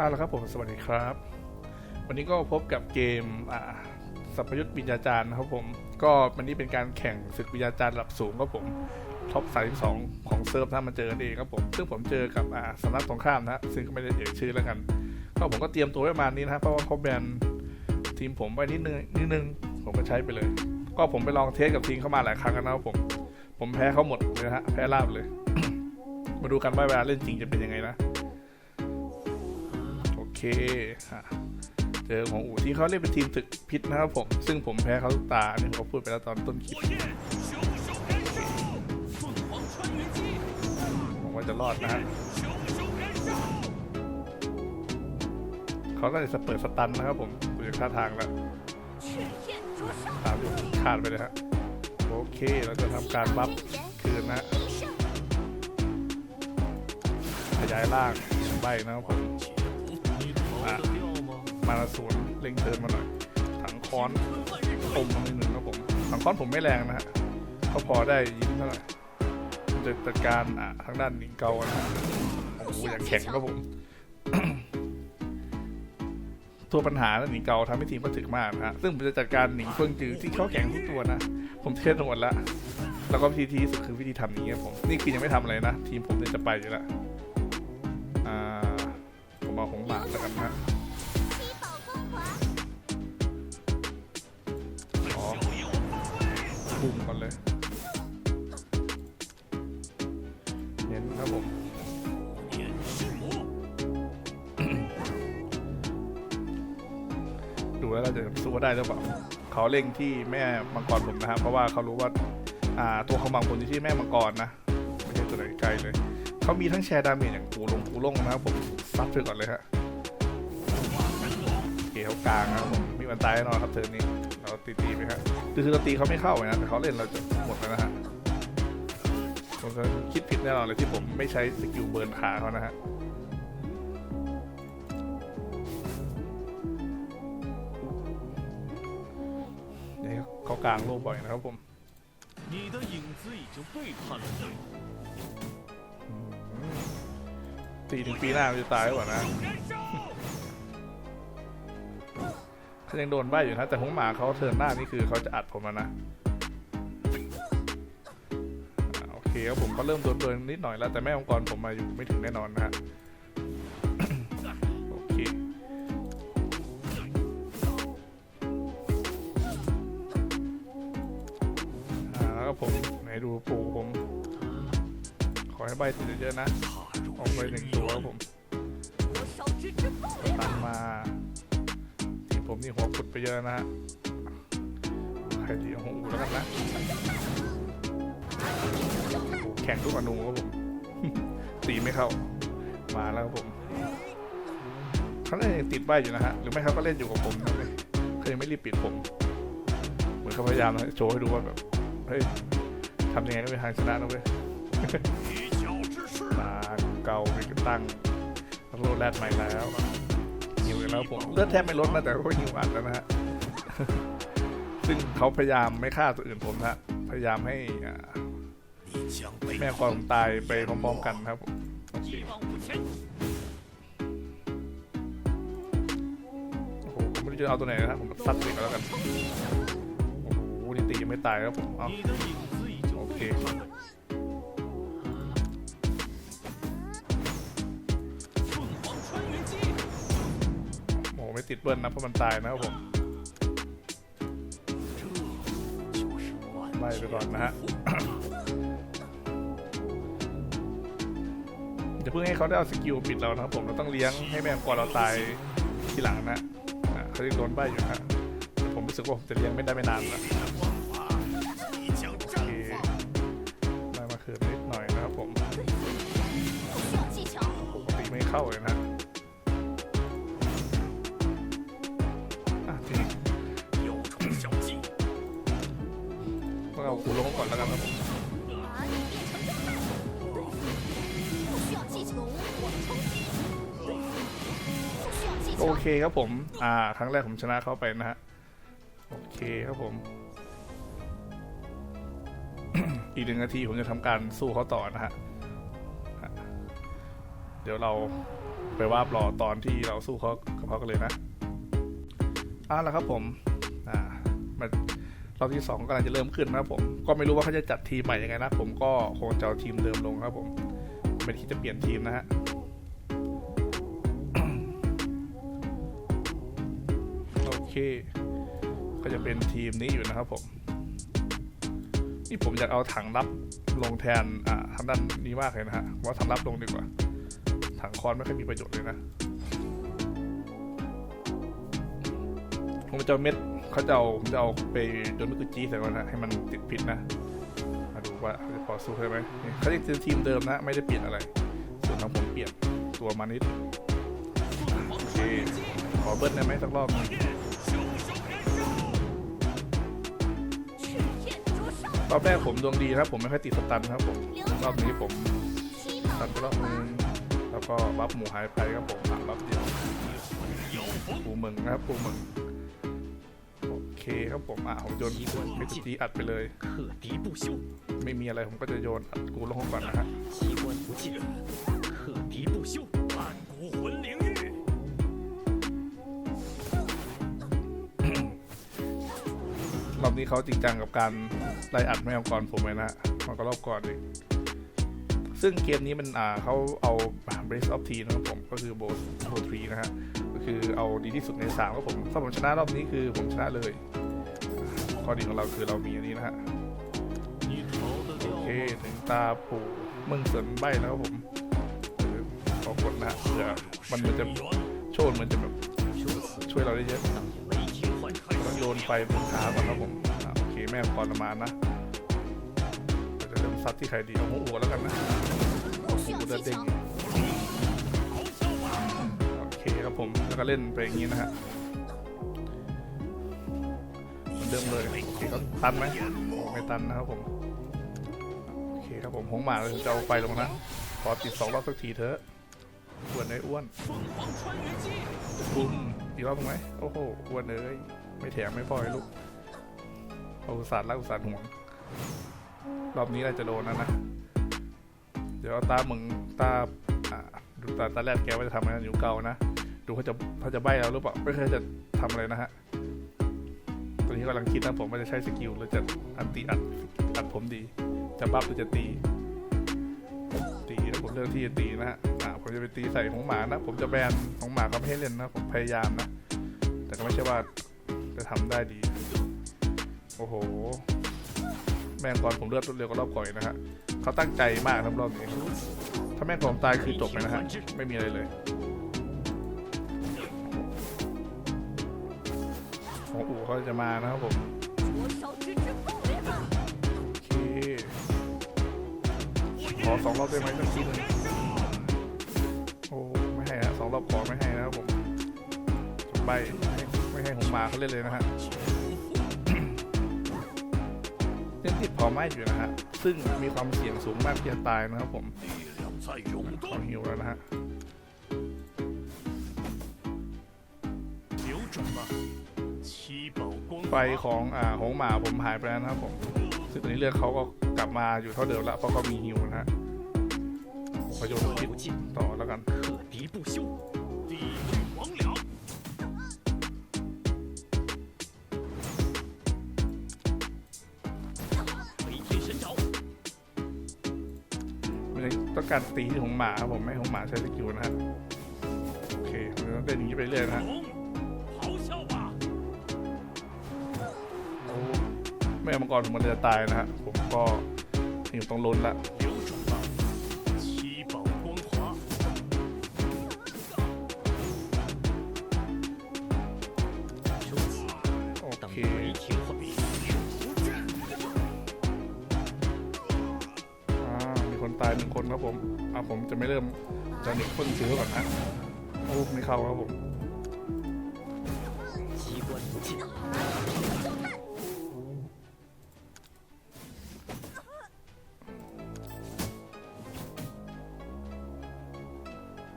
อาแล้วครับผมสวัสดีครับ วันนี้ก็พบกับเกมอ่าสัพยุทธวิญญาจารย์นะครับผม ก็วันนี้เป็นการแข่งศึกวิญญาจารย์ระดับสูงครับผมท็อป32ของเซิร์ฟถ้ามาเจอกันเองครับผม ซึ่งผมเจอกับอ่าสำนักสงครามนะฮะซึ่งก็ไม่ได้เอ่ยชื่อแล้วกัน ก็ผมก็เตรียมตัวไว้ประมาณนี้นะเพราะว่าเขาแบนทีมผมไปนิดนึงนิดนึงผมก็ใช้ไปเลย ก็ผมไปลองเทสกับทีมเข้ามาหลายครั้งแล้วนะครับผม ผมแพ้เขาหมดเลยฮะแพ้ราบเลย มาดูกันว่าเวลาเล่นจริงจะเป็นยังไงนะ เคเจอของอูที่เขาเล่นเป็นทีมถึกพิษนะครับผม ซึ่งผมแพ้เขาตาเนี่ยเขาพูดไปแล้วตอนต้นคลิปผมว่าจะรอดนะฮะเขาน่าจะเปิดสตันนะครับผมดูจากท่าทางแล้วตามอยู่ขาดไปเลยฮะโอเคเราจะทำการบัฟคืนนะขยายล่างใบนะครับผม มาลสูนเล็งเทินมาหน่อยถังค้อนตมมาหนึ่งครับผมถังค้อนผมไม่แรงนะฮะเขาพอได้ยิ้มเท่าไหร่จะจัดการอะทางด้านหนิงเกานะโอ้โหอย่างแข็งครับผมตัวปัญหานะหนิงเกาทำให้ทีมก็ถึกมากนะฮะซึ่งผมจะจัดการหนิงเฟิงจือที่เขาแข็งทุกตัวนะ ผมเทสหมดแล้วแล้วก็วิธีที่สุดคือวิธีทำนี้ครับผมนี่คือยังไม่ทำอะไรนะ ทีมผมเนี่ยจะไปอยู่แล้วอ่าผมเอาของหมาแล้วกันนะ คุมก่อนเลย เน้นครับผมดูแล้วเราจะสู้ได้หรือเปล่าเขาเล่งที่แม่มังกรผมนะครับ เพราะว่าเขารู้ว่าอ่าตัวของบางคนที่แม่มังกรนะไม่ใช่ตัวไหนไกลเลยเขามีทั้งแชร์ดาเมจอย่างปูลงปูลงนะครับผมซัดไปก่อนเลยฮะเกี่ยวกลางครับผมมีวันตายแน่นอนครับเธอนี้ เราตีตีไปฮะคือเราตีเขาไม่เข้านะแต่เขาเล่นเราจะหมดแล้วนะฮะผมจะคิดผิดแน่นอนเลยที่ผมไม่ใช้สกิลเบิร์นขาเขานะฮะเขากลางโลกบ่อยนะครับผมสี่ถึงปีหน้าจะตายกว่านะ ฉันยังโดนใบอยู่นะ แต่หงหมาเขาเทินหน้านี่คือเขาจะอัดผมแล้วนะโอเคครับผมก็เริ่มโดนเบิร์นิดหน่อยแล้ว แต่แม่องค์กรผมมาอยู่ไม่ถึงแน่นอนนะฮะโอเคแล้วก็ผมไหนดูปู่ผม ขอให้ใบติดเยอะๆนะออกไปหนึ่งตัวครับผมตันมา ผมนี่หัวขุดไปเยอะนะฮะใครดีเอาหงอูแล้วกันนะ แข่งทุกอนุครับผม ตีไม่เข้า มาแล้วครับผมเขาเล่นติดใบอยู่นะฮะ หรือไม่เขาก็เล่นอยู่กับผมเขายังไม่รีบปิดผม เหมือนเขาพยายามโชว์ให้ดูว่าแบบ เฮ้ยทำยังไงก็ไม่นทางชนะนะเว้ยมาเกาไปตั้งโรดแรดใหม่แล้ว หิวกันแล้วผมเลือดแทบไม่ลดนะแต่ก็หิวอัดแล้วนะฮะซึ่งเขาพยายามไม่ฆ่าตัวอื่นผมนะพยายามให้แม่ความตายไปพร้อมๆกันครับผมโอ้โหไม่รู้จะเอาตัวไหนนะครัผมสัดเลยก็แล้วกันโอ้โหนี่ตียังไม่ตายครับผมโอเค ไม่ติดเบิ้ลนะเพราะมันตายนะครับผมไล่ไปก่อนนะฮะจะเพิ่งให้เขาได้เอาสกิลปิดเรานะครับผมเราต้องเลี้ยงให้แม่ก่อนเราตายทีหลังนะเขาจะโดนใบอยู่ฮะผมรู้สึกว่าผมจะเลี้ยงไม่ได้ไม่นานแล้วมามาขืนนิดหน่อยนะครับผมปกติไม่เข้าเลยนะ เอากูลงก่อนแล้วกันครับโอเคครับผม อ่า ครั้งแรกผมชนะเขาไปนะฮะ โอเคครับผม อีกหนึ่งนาทีผมจะทำการสู้เขาต่อนะฮะ เดี๋ยวเราไปว่ารอตอนที่เราสู้เขากับเขากันเลยนะอ่าแล้วครับผม อ่า มา รอบที่สองกำลังจะเริ่มขึ้นนะครับผมก็ไม่รู้ว่าเขาจะจัดทีมใหม่ยังไงนะ ผมก็คงจะเอาทีมเดิมลงครับผมไม่คิดจะเปลี่ยนทีมนะฮะโอเค ก็จะเป็นทีมนี้อยู่นะครับผมนี่ผมอยากเอาถังรับลงแทนอ่าทางด้านนี้มากเลยนะฮะว่าถังรับลงดีกว่า ถังคอนไม่ค่อยมีประโยชน์เลยนะผมจะเอาเม็ด เขาจะเอาจะเอาไปโดนมิกุจิใส่มันนะให้มันติดผิดนะ มาดูว่าจะพอสู้ได้ไหมเขายังคืทีมเดิมนะ ไม่ได้เปลี่ยนอะไร ส่วนของผมเปลี่ยนตัวมานิดโอเค ขอเบิ้ลได้ไหมสักรอบรอบแรกผมดวงดีครับ ผมไม่ค่อยติดสตันครับผมรอบนี้ผมสตันไปรอบนึงแล้วก็บัฟหมูหายไปครับผมบัฟเดียวปูเมืองนะครับปูเมือง ครับผมอะผมโยนมิสตีอัดไปเลยไม่มีอะไรผมก็จะโยนกูลงก่อนนะฮะรอบนี้เขาจริงจังกับการไล่อัดไม่วก่อนผมเลยนะมันก็รอบก่อนเลยซึ่งเกมนี้มันอ่าเขาเอา b r a c e of t นะครับผม ก็คือโบสโบทรีนะฮะ คือเอาดีที่สุดใน3ก็ผมถ้าผมชนะรอบนี้คือผมชนะเลยข้อดีของเราคือเรามีอันนี้นะฮะโอเคถึงตาผูมึงเสริมใบแล้วผมขอกดนะเผื่อมันมันจะโชนมันจะแบบช่วยเราได้เยอะต้องโยนไปบนขาก่อนครับผมโอเคแม่พอประมาณนะจะเริ่มซัดที่ใครดีเอาหัวแล้วกันนะโอ้โหเด็ก ผมแล้วก็เล่นไปอย่างนี้นะฮะเหมือนเดิมเลยครับตันไหมไม่ตันนะครับผมโอเคครับผมหงหมาเราจะเอาไฟลงนะขอติดสองรอบสักทีเถอะอ้วนเลยอ้วนปุ้มอีกรอบไหมโอ้โหอ้วนเลยไม่แถมไม่พอยลูกอุตส่าห์รักอุตส่าห์ห่วงรอบนี้น่าจะโดนนะนะ เดี๋ยวตาเหมึงตาดูตาตาแรกแกว่าจะทำอะไรอยู่เก่านะ ดูเขาจะเขาจะใบเราหรือเปล่าไม่เคยจะทำอะไรนะฮะตอนนี้กำลังคิดนะผมว่าจะใช้สกิลหรือจะอันตีอัดอัดผมดี จะบัฟหรือจะตี ตีนะผมเลือกที่จะตีนะฮะอ่าผมจะไปตีใส่ของหมานะ ผมจะแบนของหมาเขาไม่ให้เล่นนะผมพยายามนะ แต่ก็ไม่ใช่ว่าจะทำได้ดี โอ้โห แม่งก่อนผมเลือดรวดเร็วกว่ารอบก่อนนะฮะเขาตั้งใจมากครับรอบนี้ถ้าแม่งผมตายคือจบเลยนะฮะไม่มีอะไรเลย ก็จะมานะครับผมขอสองรอบได้ไหมสักทีนึงโอ้ไม่ให้นะสองรอบขอไม่ให้นะครับผมใบไม่ให้ผมมาเขาเล่นเลยนะฮะเล่นติดพอไม่อยู่นะฮะซึ่งมีความเสี่ยงสูงมากที่จะตายนะครับผมเขาหิวแล้วนะฮะ ไฟของอ่าหงหมาผมหายไปแล้วนะครับผมซึ่งตอนนี้เรื่องเขาก็กลับมาอยู่เท่าเดิมละเพราะเขามีฮิวนะฮะประโยชน์คิดต่อแล้วกันต้องการตีที่ของหมาครับผมไม่ของหมาใช้สกิลนะฮะโอเคเราต้องเดินอย่างนี้ไปเรื่อยนะฮะ ไม่เอามังกรมันจะตายนะฮะผมก็อยู่ต้องลุ้นละมีคนตายหนึ่งคนครับผมอะผมจะไม่เริ่มจะหนีคนซื้อก่อนนะรูปไม่เข้าครับผม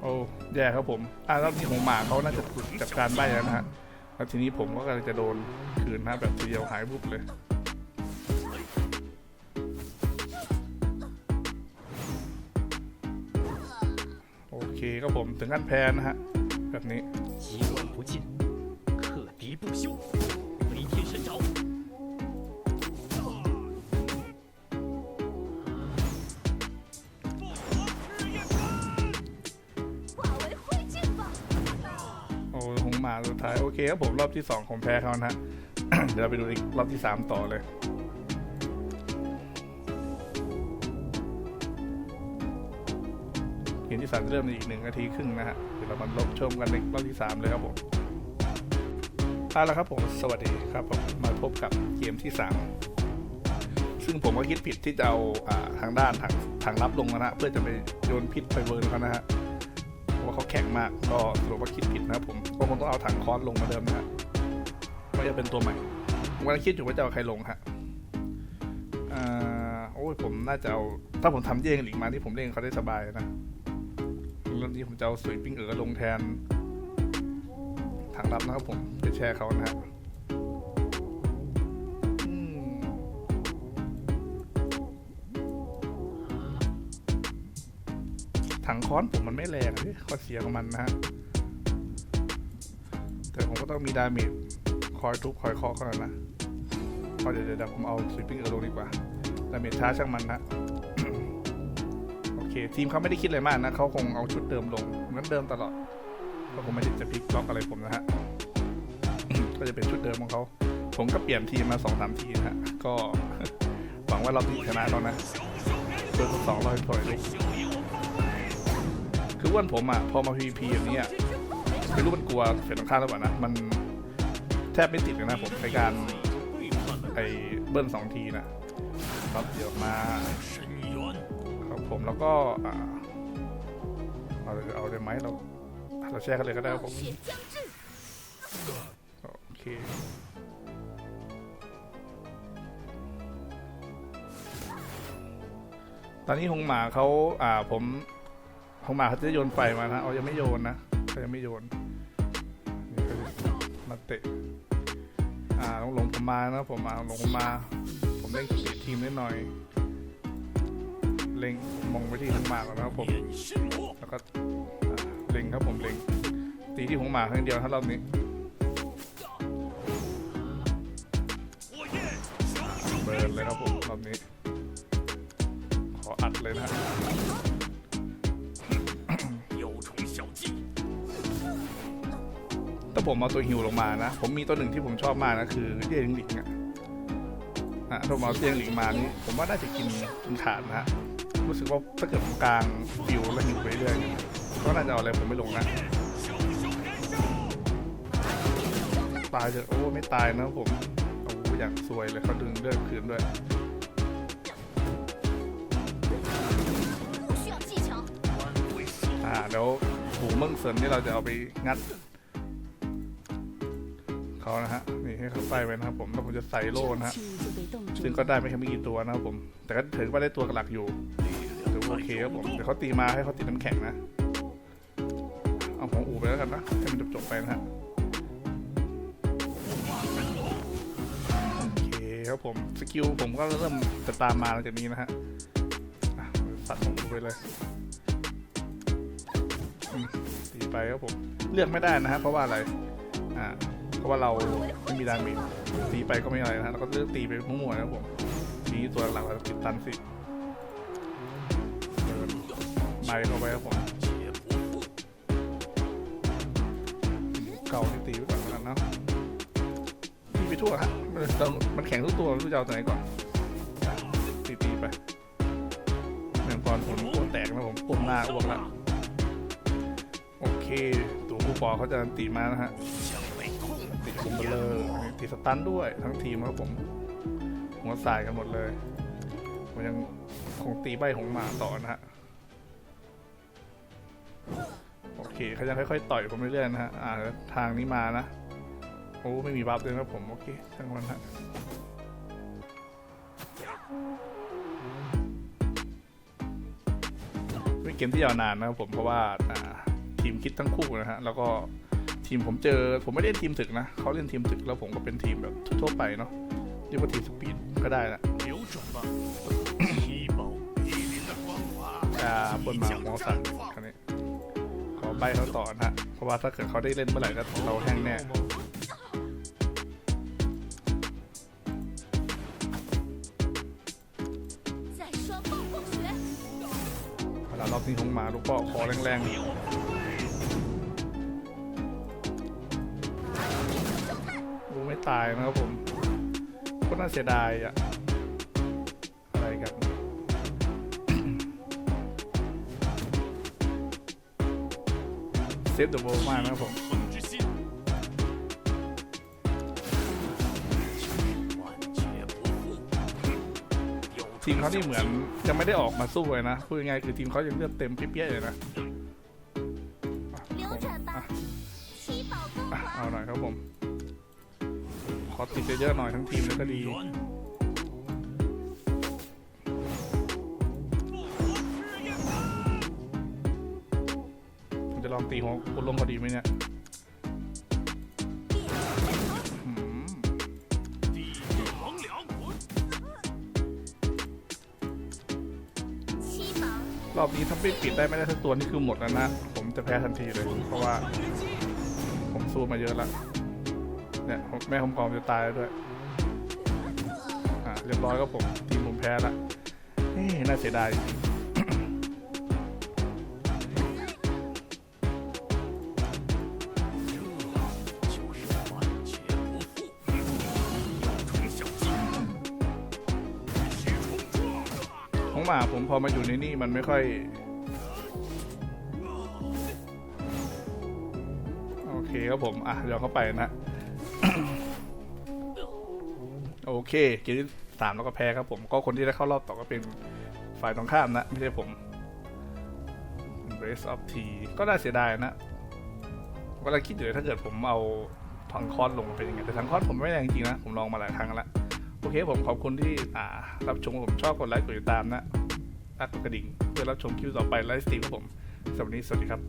โอ้แย่ครับผม อ่ารอบนี้ของหมาเขาน่าจะจัดการใบแล้วนะฮะแล้วทีนี้ผมก็กำลังจะโดนคืนนะแบบเดียวหายบุบเลยโอเคครับผมถึงขั้นแพ้นะฮะแบบนี้ มาสุดท้ายโอเคครับผมรอบที่2ของแพ้เขานะฮะเดี๋ยวเราไปดูอีกรอบที่ 3 ต่อเลยเกมที่สามจะเริ่มในอีกหนึ่งนาทีครึ่งนะฮะเดี๋ยวเรามาลบชมกันในรอบที่ 3 เลยครับผมเอาละครับผมสวัสดีครับผมมาพบกับเกมที่ 3 ซึ่งผมก็คิดผิดที่จะเอาอทางด้านทางทางรับลงนะฮะเพื่อจะไปโยนพิษไปเวิร์นเขานะฮะ เขาแข็งมากก็สรุปว่าคิดผิดนะครับผมก็คงต้องเอาถังคอนลงมาเดิมนะฮะก็จะเป็นตัวใหม่ผมกำลังคิดอยู่ว่าจะเอาใครลงฮะอ่าโอ้ยผมน่าจะเอาถ้าผมทำเย่งหลิงมาที่ผมเล่นเขาได้สบายนะเรื่องนี้ผมจะเอาสวยปิ้งเอ๋อลงแทนถังรับนะครับผมจะแชร์เขานะครับ งค้อนผมมันไม่แรงอะข้อเสียของมันนะฮะ แต่ผมก็ต้องมีดาเมจคอยทุบคอยเคาะเขาหน่อยนะพอเดี๋ยวเดี๋ยวผมเอาสวิปปิ้งเออร์ลงดีกว่าดาเมจช้าช่างมันนะโอเค ทีมเขาไม่ได้คิดอะไรมากนะเขาคงเอาชุดเดิมลงเหมือนเดิมตลอดก็คงไม่ได้จะพลิกล็อกอะไรผมนะฮะก็จะเป็นชุดเดิมของเขาผมก็เปลี่ยนทีมมาสองสามทีนะฮะก็หวังว่ารอบนี้ชนะเขานะเบอร์สองร้อยถอยลูก คืออ้วนผมอะพอมา PVP อย่างนี้อะคือรู้มันกลัวเฟสตรงข้ามแล้วล่านะ มันแทบไม่ติดเลยนะผมในการไอเบิ้ลสองทีนะครับเดี๋ยวมาครับผมแล้วก็เอาเอาได้ไหมเราเราแช่กันเลยก็ได้ครับผมโอเคตอนนี้หงหมาเขาอ่าผม ของหมาเขาจะโยนไฟมานะเอายังไม่โยนนะเขายังไม่โยนมาเตะอ่าลงลงผมมานะผมมาลงมา ผมเล่นเตะทีมนิดหน่อย เล็งมองไปที่ของหมาก่อนนะครับผมแล้วก็เล็งครับผมเล็งตีที่ของหมาครั้งเดียวเท่ารอบนี้เบิร์นเลยครับผมรอบนี้ ขออัดเลยนะ ถ้าผมเอาตัวฮิวลงมานะ ผมมีตัวหนึ่งที่ผมชอบมากนะ คือเตียงหลิงอะนะถ้าผมเอาเตียงหลิงมานี่ผมว่าน่าจะกินกินขาดนะฮะรู้สึกว่าถ้าเกิดกลางฟิวแล้วหิวไปเรื่อยก็น่าจะเอาอะไรผมไม่ลงนะตายเถอะโอ้ไม่ตายนะผมโอ้อย่างสวยเลยเขาดึงเลือดคืนด้วยอ่าเดี๋ยวหูเมืองเซินนี่เราจะเอาไปงัด ขานะฮะนี่ให้เขาใส่ไว้นะครับผมแล้วผมจะใส่โล่นะฮะซึ่งก็ได้ไม่แค่ไม่กี่ตัวนะครับผม แต่ก็ถือว่าได้ตัวหลักอยู่ถือว่าโอเคครับผมเดี๋ยวเขาตีมาให้เขาตีน้ำแข็งนะเอาของอูไปแล้วกันนะให้มันจบๆไปนะฮะโอเคครับผมสกิลผมก็เริ่มจะตามมาหลังจากนี้นะฮะสัตว์ของอูไปเลยตีไปครับผมเลือกไม่ได้นะฮะเพราะว่าอะไรอ่า เพราะว่าเราไม่มีดาเมจตีไปก็ไม่อะไรนะแล้วก็เลือกตีไปมั่วๆนะผมตีตัวหลักเราติดตันสิไปเข้าไปครับผมเก่าที่ตีไปก่อนกันนะตีไปทั่วฮะมันแข็งทุกตัวไม่รู้จะเอาตัวไหนก่อนตีตีไปแมงกรผมโคตรแตกนะผมปุ่มหน้าอ้วกแล้วโอเค ตัวผู้ปอเขาจะตีมานะฮะ ติดคุมเบลอติดสตันด้วย ทั้งทีมครับผม หัวสายกันหมดเลย ผมยังคงตีใบของหมาต่อนะฮะ โอเคเขาจะค่อยๆต่อยผมเรื่อยๆนะฮะ อ่า ทางนี้มานะ โอ้ ไม่มีบัฟเลยนะครับผม โอเคช่างมันฮะเป็นเกมที่ยาวนานนะครับผมเพราะว่าทีมคิดทั้งคู่นะฮะแล้วก็ ทีมผมเจอ ผมไม่เล่นทีมถึกนะเขาเล่นทีมถึกแล้วผมก็เป็นทีมแบบทั่วไปเนาะเรียกว่าทีมสปีดก็ได้ละอ่าบนมาของสั่งคันนี้ขอใบเขาต่อนะ เพราะว่าถ้าเกิดเขาได้เล่นเมื่อไหร่ก็เราแห้งแน่เวลารอบนี้ของมาลูกปอขอแรงๆ ตายนะครับผมก็น่าเสียดายอะอะไรกันเซฟเดอะโบมากนะครับผมทีมเขาที่เหมือนจะไม่ได้ออกมาสู้เลยนะพูดง่าคือทีมเขายังเลือดเต็มเปี้ยๆเลยนะ ขอติดเยอะๆหน่อยทั้งทีมเลยก็ดีจะลองตีหัวคุณลงพอดีไหมเนี่ยรอบนี้ถ้าไม่ปิดได้ไม่ได้ทั้งตัวนี่คือหมดแล้วนะ ผมจะแพ้ทันทีเลย เพราะว่า ผมสู้มาเยอะแล้ว เนี่ยแม่ผมพร้องจะตายแล้วด้วย อะเรียบร้อยก็ผมทีมผมแพ้ละเฮ้น่าเสียดายของหมาผมพอมาอยู่ในนี่มันไม่ค่อย โอเคครับผม อะเดี๋เข้าไปนะ โอเคเกมที่สามแล้วก็แพ้ครับผมก็คนที่ได้เข้ารอบต่อก็เป็นฝ่ายตรงข้ามนะ ไม่ใช่ผม Race of T ก็น่าเสียดายนะกำลังคิดอยู่เลยถ้าเกิดผมเอาทังคอนลงเป็นยังไงแต่ทังคอนผมไม่แรงจริงนะ ผมลองมาหลายครั้งแล้วโอเคผมขอบคุณที่อ่ารับชมผมชอบกดไลค์กดติดตามนะอักดกระดิ่ง เพื่อรับชมคลิปต่อไปไลฟ์สตรีมครับผมสำหรับวันนี้สวัสดีครับ